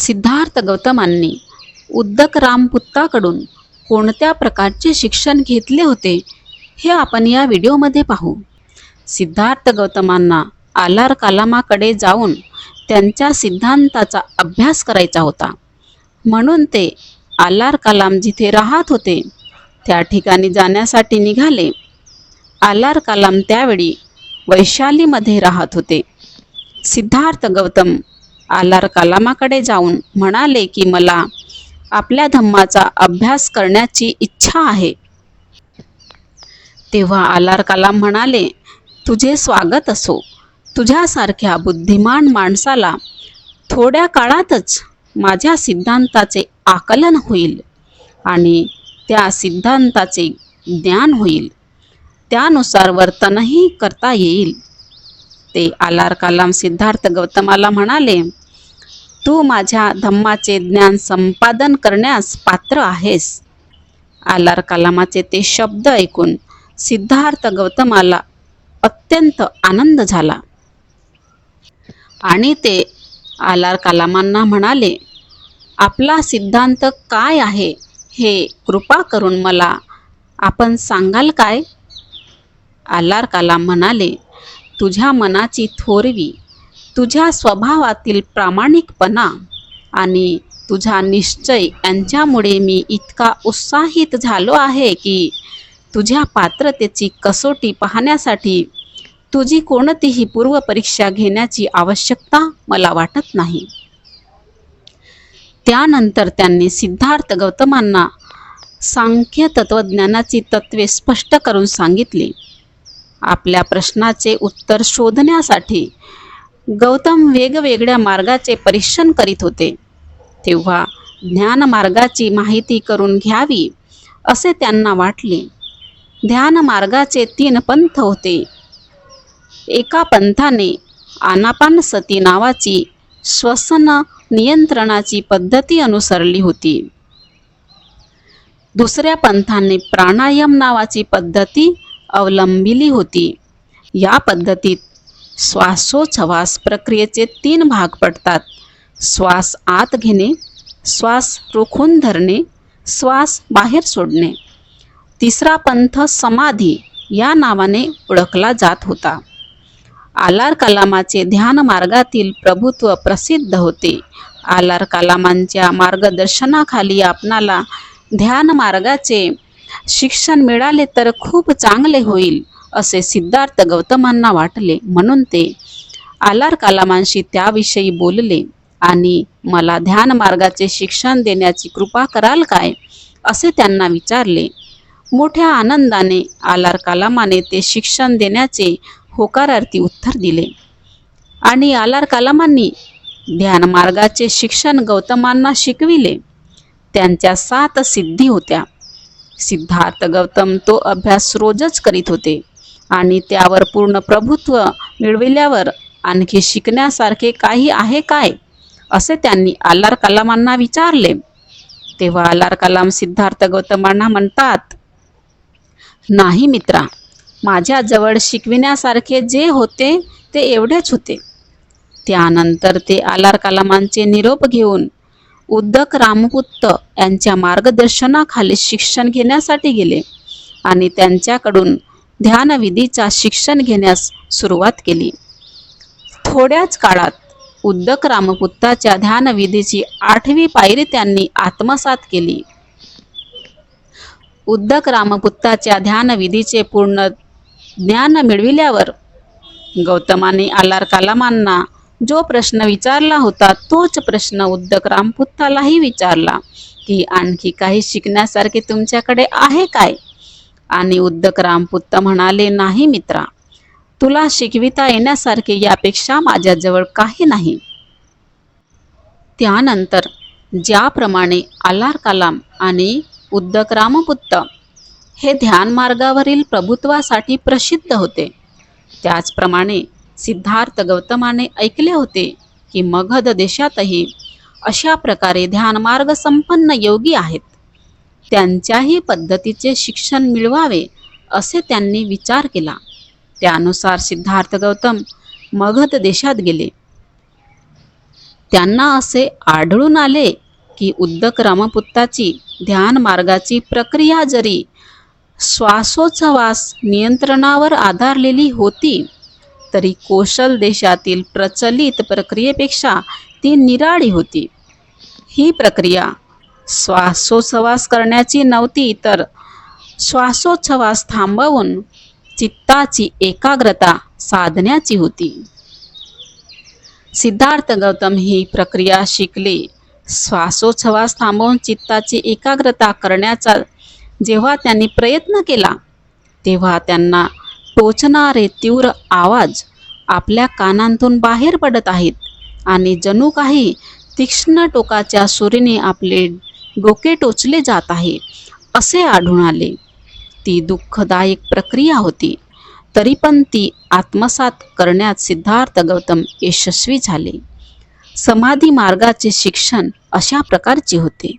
सिद्धार्थ गौतमांनी उद्दक रामपुत्ताकडून कोणत्या प्रकारचे शिक्षण घेतले होते हे आपण या व्हिडिओमध्ये पाहू. सिद्धार्थ गौतमांना आलार कलामाकडे जाऊन त्यांच्या सिद्धांताचा अभ्यास करायचा होता. म्हणून ते आलार कलाम जिथे राहत होते त्या ठिकाणी जाण्यासाठी निघाले. आलार कलाम त्यावेळी वैशालीमध्ये राहत होते. सिद्धार्थ गौतम आलार कलामाकडे जाऊन म्हणाले की मला आपल्या धम्माचा अभ्यास करण्याची इच्छा आहे. तेव्हा आलार कलाम म्हणाले तुझे स्वागत असो. तुझ्यासारख्या बुद्धिमान माणसाला थोड्या काळातच माझ्या सिद्धांताचे आकलन होईल आणि त्या सिद्धांताचे ज्ञान होईल. त्यानुसार वर्तनही करता येईल. ते आलार कलाम सिद्धार्थ गौतमाला म्हणाले तू माझ्या धम्माचे ज्ञान संपादन करण्यास पात्र आहेस. आलार कलामाचे ते शब्द ऐकून सिद्धार्थ गौतमाला अत्यंत आनंद झाला. आणि ते आलार कलामांना म्हणाले आपला सिद्धांत काय आहे? हे कृपा करून मला आपण सांगाल काय? आलार कलाम म्हणाले तुझ्या मनाची थोरवी तुझ्या स्वभावातील प्रामाणिकपणा आणि तुझा निश्चय यांच्यामुळे मी इतका उत्साहित झालो आहे की तुझ्या पात्रतेची कसोटी पाहण्यासाठी तुझी कोणतीही पूर्वपरीक्षा घेण्याची आवश्यकता मला वाटत नाही. त्यानंतर त्यांनी सिद्धार्थ गौतमांना सांख्य तत्वज्ञानाची तत्वे स्पष्ट करून सांगितली. आपल्या प्रश्नाचे उत्तर शोधण्यासाठी गौतम वेगवेगळ्या मार्गाचे परीक्षण करीत होते. तेव्हा ज्ञान मार्गाची माहिती करून घ्यावी असे त्यांना वाटले. ध्यान मार्गाचे तीन पंथ होते. एका पंथाने आनापानसती नावाची श्वसन नियंत्रणाची पद्धती अनुसरली होती. दुसऱ्या पंथाने प्राणायाम नावाची पद्धती अवलंबिली होती. या पद्धतीत श्वासोच्छवास प्रक्रियेचे तीन भाग पडतात. श्वास आत घेणे श्वास रोखून धरणे श्वास बाहेर सोडणे. तिसरा पंथ समाधी या नावाने ओळखला जात होता. आलार कलामाचे ध्यान मार्गातील प्रभुत्व प्रसिद्ध होते. आलार कलामांच्या मार्गदर्शनाखाली आपणाला ध्यान मार्गाचे शिक्षण मिळाले तर खूप चांगले होईल. असे सिद्धार्थ गौतमांना वाटले. म्हणून ते आलार कलामांशी त्याविषयी बोलले आणि मला ध्यान मार्गाचे शिक्षण देण्याची कृपा कराल काय? असे त्यांना विचारले. मोठ्या आनंदाने आलार कलामाने ते शिक्षण देण्याचे होकारार्थी उत्तर दिले. आणि आलार कलामांनी ध्यान मार्गाचे शिक्षण गौतमांना शिकविले. त्यांच्या सात सिद्धी होत्या. सिद्धार्थ गौतम तो अभ्यास रोजच करीत होते. आणि त्यावर पूर्ण प्रभुत्व मिळविल्यावर आणखी शिकण्यासारखे काही आहे काय? असे त्यांनी आल्लार कलामांना विचारले. तेव्हा आलार कलाम सिद्धार्थ गौतमांना म्हणतात नाही मित्रा माझ्याजवळ शिकविण्यासारखे जे होते ते एवढेच होते. त्यानंतर ते आलार कलामांचे निरोप घेऊन उद्दक रामपुत्त यांच्या मार्गदर्शनाखाली शिक्षण घेण्यासाठी गेले आणि त्यांच्याकडून ध्यानविधीचा शिक्षण घेण्यास सुरुवात केली. थोड्याच काळात उद्दक रामपुत्ताच्या ध्यानविधीची आठवी पायरी त्यांनी आत्मसात केली. उद्दक रामपुत्ताच्या ध्यानविधीचे पूर्ण ज्ञान मिळविल्यावर गौतमाने आलार कलामांना जो प्रश्न विचारला होता तोच प्रश्न उद्दक रामपुत्तालाही विचारला की आणखी काही शिकण्यासारखे तुमच्याकडे आहे काय? आणि उद्दक रामपुत्त म्हणाले नाही मित्रा तुला शिकविता येण्यासारखे यापेक्षा माझ्याजवळ काही नाही. त्यानंतर ज्याप्रमाणे आलार कलाम आणि उद्दक रामपुत्त हे ध्यान मार्गावरील प्रभुत्वासाठी प्रसिद्ध होते. त्याचप्रमाणे सिद्धार्थ गौतमाने ऐकले होते की मगध देशातही अशा प्रकारे ध्यानमार्ग संपन्न योगी आहेत. त्यांच्याही पद्धतीचे शिक्षण मिळवावे असे त्यांनी विचार केला. त्यानुसार सिद्धार्थ गौतम मगध देशात गेले. त्यांना असे आढळून आले की उद्दक रामपुत्ताची ध्यान मार्गाची प्रक्रिया जरी श्वासोच्छवास नियंत्रणावर आधारलेली होती तरी कौशल देशातील प्रचलित प्रक्रियेपेक्षा ती निराळी होती. ही प्रक्रिया श्वासोच्छवास करण्याची नव्हती तर श्वासोच्छवास थांबवून चित्ताची एकाग्रता साधण्याची होती. सिद्धार्थ गौतम ही प्रक्रिया शिकले. श्वासोच्छवास थांबवून चित्ताची एकाग्रता करण्याचा जेव्हा त्यांनी प्रयत्न केला तेव्हा त्यांना टोचणारे तीव्र आवाज आपल्या कानांतून बाहेर पडत आहेत आणि जणू काही तीक्ष्ण टोकाच्या सुरीने आपले डोके टोचले जात आहे. असे आढळून आले. ती दुःखदायक प्रक्रिया होती. तरी पण ती आत्मसात करण्यात सिद्धार्थ गौतम यशस्वी झाले. समाधी मार्गाचे शिक्षण अशा प्रकारचे होते.